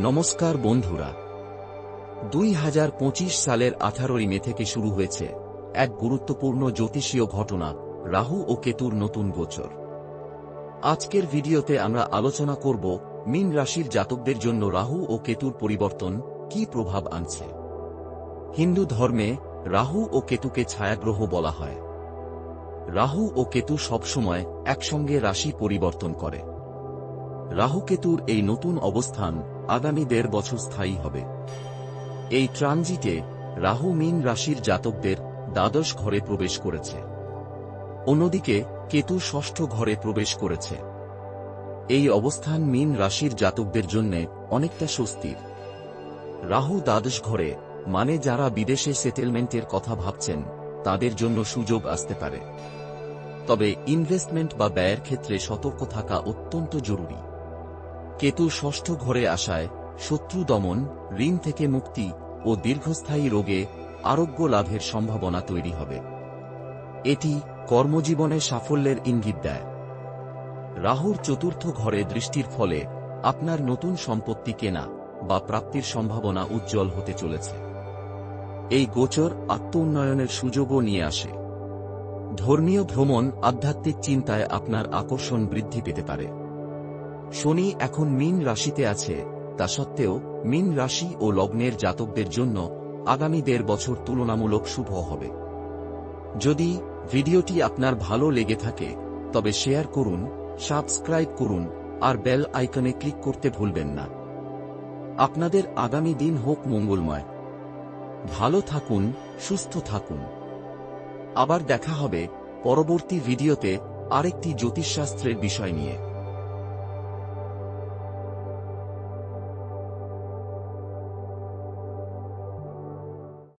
নমস্কার বন্ধুরা। দুই হাজার পঁচিশ সালের আঠারোই মে থেকে শুরু হয়েছে এক গুরুত্বপূর্ণ জ্যোতিষীয় ঘটনা, রাহু ও কেতুর নতুন গোচর। আজকের ভিডিওতে আমরা আলোচনা করব মিন রাশির জাতকদের জন্য রাহু ও কেতুর পরিবর্তন কি প্রভাব আনছে। হিন্দু ধর্মে রাহু ও কেতুকে ছায়াগ্রহ বলা হয়। রাহু ও কেতু সবসময় একসঙ্গে রাশি পরিবর্তন করে। রাহু কেতুর এই নতুন অবস্থান আগামী দেড় বছর স্থায়ী হবে। এই ট্রানজিটে রাহু মিন রাশির জাতকদের দ্বাদশ ঘরে প্রবেশ করেছে। অন্যদিকে কেতু ষষ্ঠ ঘরে প্রবেশ করেছে। এই অবস্থান মিন রাশির জাতকদের জন্য অনেকটা স্বস্তির। রাহু দ্বাদশ ঘরে মানে যারা বিদেশে সেটেলমেন্টের কথা ভাবছেন, তাদের জন্য সুযোগ আসতে পারে। তবে ইনভেস্টমেন্ট বা ব্যয়ের ক্ষেত্রে সতর্ক থাকা অত্যন্ত জরুরি। কেতু ষষ্ঠ ঘরে আসায় শত্রু দমন, ঋণ থেকে মুক্তি ও দীর্ঘস্থায়ী রোগে আরোগ্য লাভের সম্ভাবনা তৈরি হবে। এটি কর্মজীবনে সাফল্যের ইঙ্গিত দেয়। রাহুর চতুর্থ ঘরে দৃষ্টির ফলে আপনার নতুন সম্পত্তি কেনা বা প্রাপ্তির সম্ভাবনা উজ্জ্বল হতে চলেছে। এই গোচর আত্ম উন্নয়নের সুযোগও নিয়ে আসে। ধর্মীয় ভ্রমণ আধ্যাত্মিক চিন্তায় আপনার আকর্ষণ বৃদ্ধি পেতে পারে। শনি এখন মিন রাশিতে আছে, তা সত্ত্বেও মিন রাশি ও লগ্নের জাতকদের জন্য আগামী দেড় বছর তুলনামূলক শুভ হবে। যদি ভিডিওটি আপনার ভালো লেগে থাকে, তবে শেয়ার করুন, সাবস্ক্রাইব করুন, আর বেল আইকনে ক্লিক করতে ভুলবেন না। আপনাদের আগামী দিন হোক মঙ্গলময়। ভালো থাকুন, সুস্থ থাকুন। আবার দেখা হবে পরবর্তী ভিডিওতে আরেকটি জ্যোতিষশাস্ত্রের বিষয় নিয়ে।